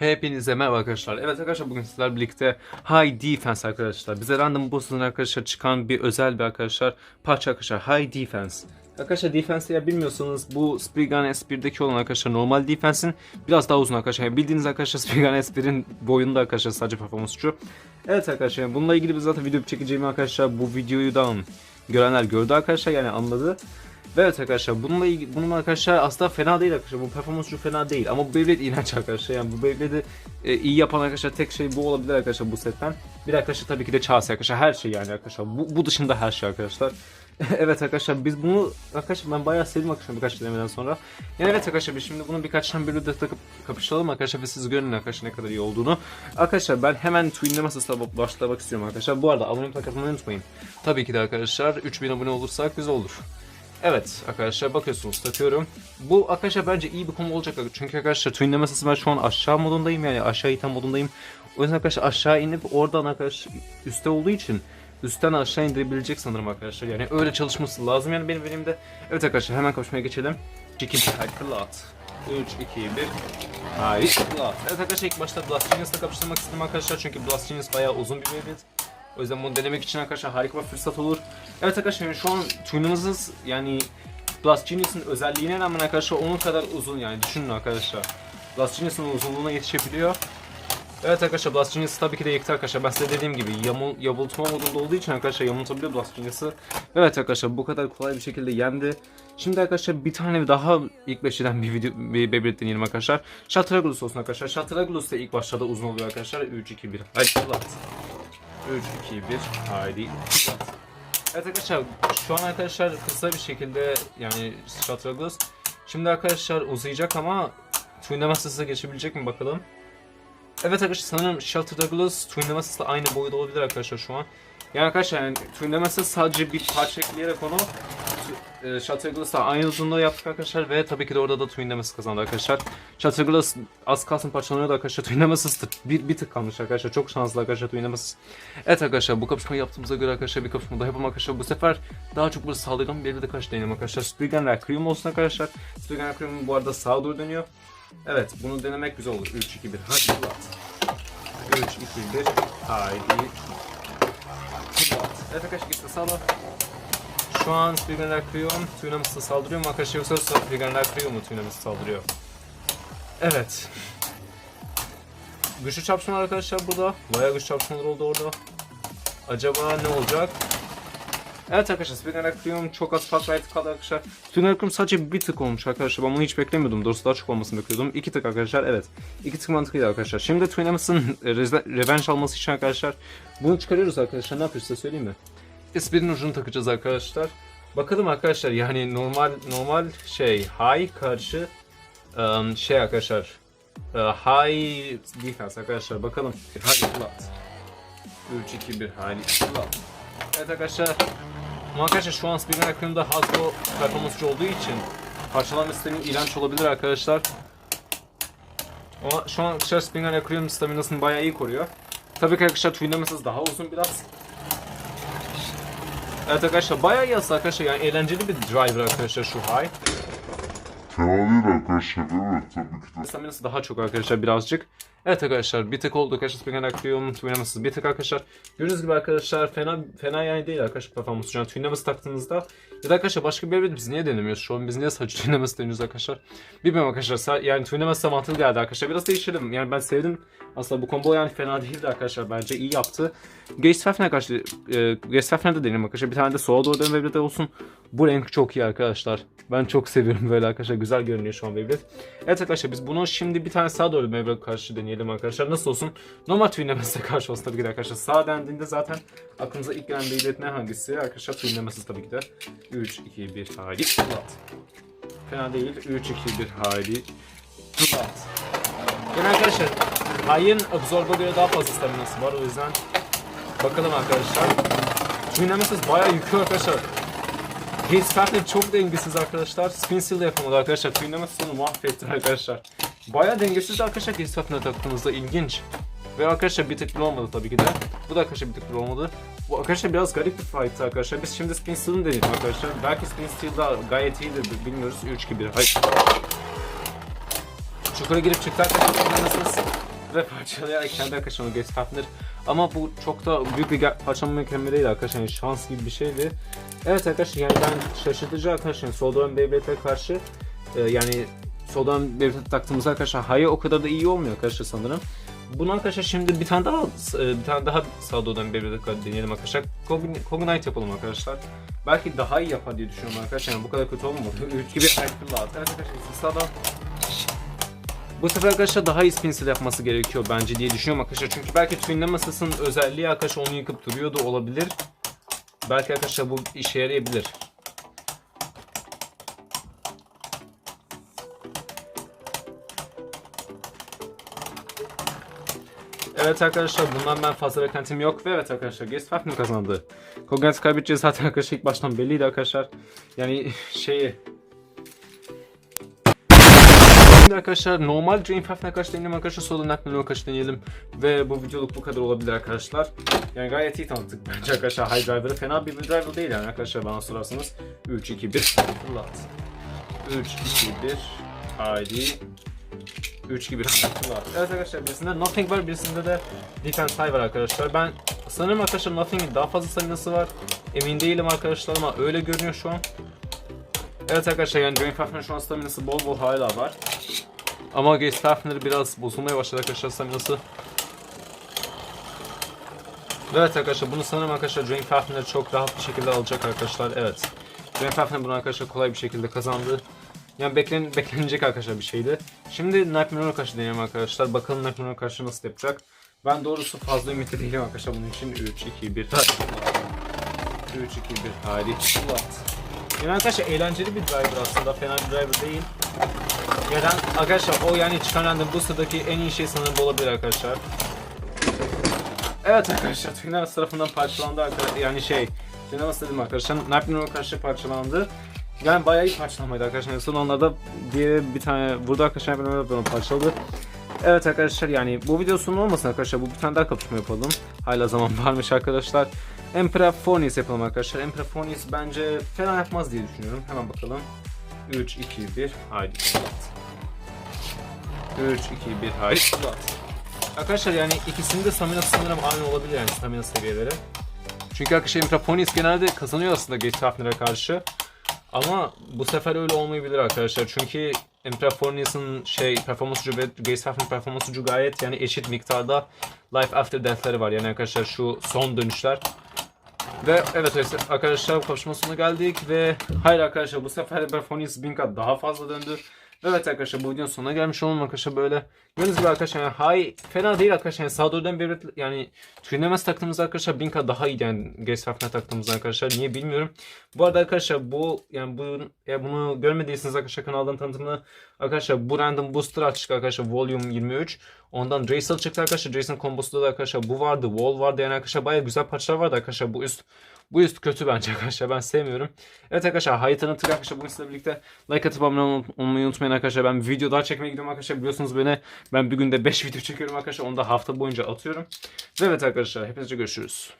Hepinize merhaba arkadaşlar. Evet arkadaşlar bugün sizlerle birlikte High Defense arkadaşlar. Bize random boss'un arkadaşlar çıkan bir özel bir arkadaşlar parça arkadaşlar High Defense. Arkadaşlar defense ya bilmiyorsanız bu Spriggan S1'deki olan arkadaşlar normal defense'in biraz daha uzun arkadaşlar. Yani bildiğiniz arkadaşlar Spriggan S1'in boyunda arkadaşlar sadece performans şu. Evet arkadaşlar yani bununla ilgili bir zaten video çekeceğimi arkadaşlar bu videoyu da görenler gördü arkadaşlar yani anladı. Ve evet arkadaşlar bununla ilgili, bunun arkadaşlar aslında fena değil arkadaşlar. Bu performans şu fena değil ama bu Beyblade iğrenç arkadaşlar. Yani bu Beyblade'i e, iyi yapan arkadaşlar tek şey bu olabilir arkadaşlar bu setten. Bir arkadaşlar tabii ki de Chelsea arkadaşlar her şey yani arkadaşlar. Bu, bu dışında her şey arkadaşlar. evet arkadaşlar biz bunu arkadaşlar ben bayağı sevdim arkadaşlar birkaç denemeden sonra. Yani evet arkadaşlar biz şimdi bunu birkaç tane bölümde takıp kapıştıralım arkadaşlar ve siz görün arkadaşlar ne kadar iyi olduğunu. Arkadaşlar ben hemen Twin'de masasına başlamak istiyorum arkadaşlar. Bu arada abone olmayı unutmayın. Tabii ki de arkadaşlar 3000 abone olursak güzel olur. Evet arkadaşlar bakıyorsunuz takıyorum. Bu arkadaşlar bence iyi bir konu olacak. Çünkü arkadaşlar twinleme masası ben şu an aşağı modundayım yani aşağı iten modundayım. O yüzden arkadaşlar aşağı inip oradan arkadaşlar üstte olduğu için üstten aşağı indirebilecek sanırım arkadaşlar. Yani öyle çalışması lazım yani benim benim de. Evet arkadaşlar hemen kapışmaya geçelim. İkinci Hyperlat. 3, 2, 1. Hayır. Evet arkadaşlar ilk başta Blast Genius'la kapıştırmak istedim arkadaşlar. Çünkü Blast Genius bayağı uzun bir Beyblade. O yüzden bunu denemek için arkadaşlar harika bir fırsat olur. Evet arkadaşlar yani şu an turnuvanızız yani Blast Genius'ın özelliğine rağmen arkadaşlar onun kadar uzun yani düşünün arkadaşlar. Blast Genius'ın uzunluğuna yetişebiliyor. Evet arkadaşlar Blast Genius tabii ki de yıktı arkadaşlar. Ben size dediğim gibi yamul, yamultma modunda olduğu için arkadaşlar yamultabiliyor Blast Genius'ı. Evet arkadaşlar bu kadar kolay bir şekilde yendi. Şimdi arkadaşlar bir tane daha ilk beşiden bir video bir Beyblade deneyelim arkadaşlar. Shatraglus olsun arkadaşlar. Shatraglus da ilk başta da uzun oluyor arkadaşlar. 3 2 1. Hadi fırlat. 3, 2, 1, haydi. Evet arkadaşlar şu an arkadaşlar kısa bir şekilde yani Shatragus. Şimdi arkadaşlar uzayacak ama Twin Nemasis'e geçebilecek mi bakalım. Evet arkadaşlar sanırım Shatragus Twin Nemasis'le aynı boyda olabilir arkadaşlar şu an. Yani arkadaşlar yani Twin Nemesis sadece bir parça ekleyerek onu e, Shatterglass'la aynı uzunluğu yaptık arkadaşlar ve tabii ki de orada da Twin Nemesis kazandı arkadaşlar. Shatterglass az kalsın parçalanıyordu arkadaşlar. Twin Nemesis bir, bir tık kalmış arkadaşlar. Çok şanslı arkadaşlar Twin Nemesis. Evet arkadaşlar bu kapışmayı yaptığımıza göre arkadaşlar bir kapışma daha yapalım arkadaşlar. Bu sefer daha çok böyle saldırgan bir de karşı deneyelim arkadaşlar. Spriggan Requiem olsun arkadaşlar. Spriggan Requiem bu arada sağa doğru dönüyor. Evet bunu denemek güzel olur. 3, 2, 1. Hadi fırlat. 3, 2, 1. Haydi. Evet arkadaşlar işte sağla. Şu an Spriggan Requiem Twinamis'e saldırıyor mu arkadaşlar yoksa Spriggan Requiem mu Twinamis'e saldırıyor? Evet. Güçlü çarpışmalar arkadaşlar burada. Bayağı güçlü çarpışmalar oldu orada. Acaba ne olacak? Evet arkadaşlar Spriggan Requiem çok az fark verdi kaldı arkadaşlar. Spriggan Requiem sadece bir tık olmuş arkadaşlar. Ben bunu hiç beklemiyordum. Doğrusu daha çok olmasını bekliyordum. İki tık arkadaşlar evet. İki tık mantıklıydı arkadaşlar. Şimdi Twin Amis'in revenge alması için arkadaşlar bunu çıkarıyoruz arkadaşlar. Ne yapıyoruz size söyleyeyim mi? S1'in ucunu takacağız arkadaşlar. Bakalım arkadaşlar yani normal normal şey high karşı um, şey arkadaşlar uh, high defense arkadaşlar bakalım. Hadi flat. 3 2 1 hadi flat. Evet arkadaşlar ama arkadaşlar şu an Spinner hakkında Hasbro performansçı olduğu için parçalanma sistemi iğrenç olabilir arkadaşlar. Ama şu an arkadaşlar Spinner Aquarium staminasını bayağı iyi koruyor. Tabii ki arkadaşlar Twin Nemesis daha uzun biraz. Evet arkadaşlar bayağı iyi aslında arkadaşlar yani eğlenceli bir driver arkadaşlar şu high. Fena değil arkadaşlar evet tabii ki de. Staminası daha çok arkadaşlar birazcık. Evet arkadaşlar bir tık oldu arkadaşlar Spring Acrium Twinamas'ız bir tık arkadaşlar. Gördüğünüz gibi arkadaşlar fena fena yani değil arkadaşlar performansı. Yani Twinamas taktığınızda ya da arkadaşlar başka bir biz niye denemiyoruz şu an biz niye sadece Twinamas deniyoruz arkadaşlar. Bilmiyorum arkadaşlar yani da mantıklı geldi arkadaşlar. Biraz değiştirdim yani ben sevdim. Aslında bu combo yani fena değildi arkadaşlar bence iyi yaptı. Gage Fafner'e karşı e, Gage Fafner'de deneyelim arkadaşlar. Bir tane de sola doğru dönen Beyblade'de olsun. Bu renk çok iyi arkadaşlar. Ben çok seviyorum böyle arkadaşlar. Güzel görünüyor şu an Beyblade. Evet arkadaşlar biz bunu şimdi bir tane sağa doğru Beyblade karşı deneyelim arkadaşlar. Nasıl olsun? Normal Twinlemes'e karşı olsun tabii ki de arkadaşlar. Sağ dendiğinde zaten aklınıza ilk gelen Beyblade ne hangisi? Arkadaşlar Twinlemes'ız tabii ki de. 3, 2, 1, haydi. Flat. Fena değil. 3, 2, 1, haydi. Flat. Yani arkadaşlar Hay'ın Absorb'a göre daha fazla staminası var o yüzden bakalım arkadaşlar. Twinlemes'ız bayağı yüküyor arkadaşlar. Gates Fatner çok dengesiz arkadaşlar. Spin Seal yapamadı arkadaşlar. Twinlemez onu mahvetti arkadaşlar. Bayağı dengesiz arkadaşlar Gates Fatner'e taktığımızda ilginç. Ve arkadaşlar bir tık bile olmadı tabii ki de. Bu da arkadaşlar bir tık bile olmadı. Bu arkadaşlar biraz garip bir fight arkadaşlar. Biz şimdi Spin Seal'ını deneyelim arkadaşlar. Belki Spin Seal da gayet iyidir bilmiyoruz. 3 2 1 hayır. Çukura girip çıktı arkadaşlar. Twinlemez'ız. ve parçalayarak kendi arkadaşlar onu Gestafner. Ama bu çok da büyük bir parçalama mükemmeli değil arkadaşlar. Yani şans gibi bir şeydi. Evet arkadaşlar yani ben şaşırtıcı arkadaşlar. Soldoran Beyblade'e karşı e, yani Soldoran Beyblade taktığımızda arkadaşlar hayı o kadar da iyi olmuyor arkadaşlar sanırım. Bunu arkadaşlar şimdi bir tane daha e, bir tane daha Soldoran Beyblade'e deneyelim arkadaşlar. Cogn- Cognite yapalım arkadaşlar. Belki daha iyi yapar diye düşünüyorum arkadaşlar. Yani bu kadar kötü olmamalı. 3 gibi at. Evet arkadaşlar sağdan bu sefer arkadaşlar daha iyi spin yapması gerekiyor bence diye düşünüyorum arkadaşlar. Çünkü belki twinle masasının özelliği arkadaşlar onu yıkıp duruyordu olabilir. Belki arkadaşlar bu işe yarayabilir. Evet arkadaşlar bundan ben fazla beklentim yok ve evet arkadaşlar Guest Fafnir kazandı. Kogans kaybedeceğiz zaten arkadaşlar ilk baştan belliydi arkadaşlar. Yani şeyi Şimdi arkadaşlar normal Dream Fafnir'e karşı deneyelim arkadaşlar sonra Nightmare'e karşı deneyelim ve bu videoluk bu kadar olabilir arkadaşlar. Yani gayet iyi tanıttık bence arkadaşlar High Driver'ı fena bir driver değil yani arkadaşlar bana sorarsanız 3 2 1 fırlat. 3 2 1 haydi 3 gibi fırlat. Evet arkadaşlar birisinde Nothing var birisinde de Defense High var arkadaşlar. Ben sanırım arkadaşlar Nothing'in daha fazla sayısı var. Emin değilim arkadaşlar ama öyle görünüyor şu an. Evet arkadaşlar yani Dream Fafner şu an staminası bol bol hala var. Ama Gaze Fafner biraz bozulmaya başladı arkadaşlar staminası. Evet arkadaşlar bunu sanırım arkadaşlar Dream Fafner çok rahat bir şekilde alacak arkadaşlar. Evet. Dream Fafner bunu arkadaşlar kolay bir şekilde kazandı. Yani beklen beklenecek arkadaşlar bir şeydi. Şimdi Nightmare'a karşı deneyelim arkadaşlar. Bakalım Nightmare'a karşı nasıl yapacak. Ben doğrusu fazla ümitli değilim arkadaşlar bunun için. 3, 2, 1, hadi. 3, 2, 1, hadi. What? Yani arkadaşlar eğlenceli bir driver aslında. Fena bir driver değil. Yani arkadaşlar o yani çıkan random boosterdaki en iyi şey sanırım bu olabilir arkadaşlar. Evet arkadaşlar Twiners tarafından parçalandı arkadaşlar. Yani şey Twiners dedim arkadaşlar. Nightmare'a karşı parçalandı. Yani bayağı iyi parçalanmaydı arkadaşlar. Son anlarda diye bir tane vurdu arkadaşlar Nightmare'a parçaladı. Evet arkadaşlar yani bu video sonu olmasın arkadaşlar. Bu bir tane daha kapışma yapalım. Hala zaman varmış arkadaşlar. Emperor yapalım arkadaşlar. Emperor bence fena yapmaz diye düşünüyorum. Hemen bakalım. 3, 2, 1, haydi. 3, 2, 1, haydi. Arkadaşlar yani ikisinin de stamina sanırım aynı olabilir yani stamina seviyeleri. Çünkü arkadaşlar Emperor genelde kazanıyor aslında Gate Fafner'e karşı. Ama bu sefer öyle olmayabilir arkadaşlar. Çünkü Emperor Phonies'in şey performansı ve Gaze Fafner performansı gayet yani eşit miktarda Life After Death'leri var. Yani arkadaşlar şu son dönüşler. Ve evet arkadaşlar kapışma sonuna geldik ve hayır arkadaşlar bu sefer Performance bin kat daha fazla döndü. Ve evet arkadaşlar bu videonun sonuna gelmiş olalım arkadaşlar böyle. Gördüğünüz gibi arkadaşlar yani hay fena değil arkadaşlar yani Sağdur'dan beri yani Trinlemez taktığımız arkadaşlar bin kat daha iyi yani Gaze Fafner taktığımız arkadaşlar niye bilmiyorum. Bu arada arkadaşlar bu yani bu ya bunu görmediyseniz arkadaşlar kanaldan tanıtımını arkadaşlar bu random booster açtık arkadaşlar volume 23. Ondan Draysel çıktı arkadaşlar. Draysel kombosunda da arkadaşlar bu vardı. Wall vardı yani arkadaşlar bayağı güzel parçalar vardı arkadaşlar. Bu üst bu üst kötü bence arkadaşlar. Ben sevmiyorum. Evet arkadaşlar hayat tanıttık arkadaşlar. Bugün sizlerle birlikte like atıp abone olmayı unutmayın arkadaşlar. Ben video daha çekmeye gidiyorum arkadaşlar. Biliyorsunuz beni ben bir günde 5 video çekiyorum arkadaşlar. Onu da hafta boyunca atıyorum. Ve evet arkadaşlar hepinize görüşürüz.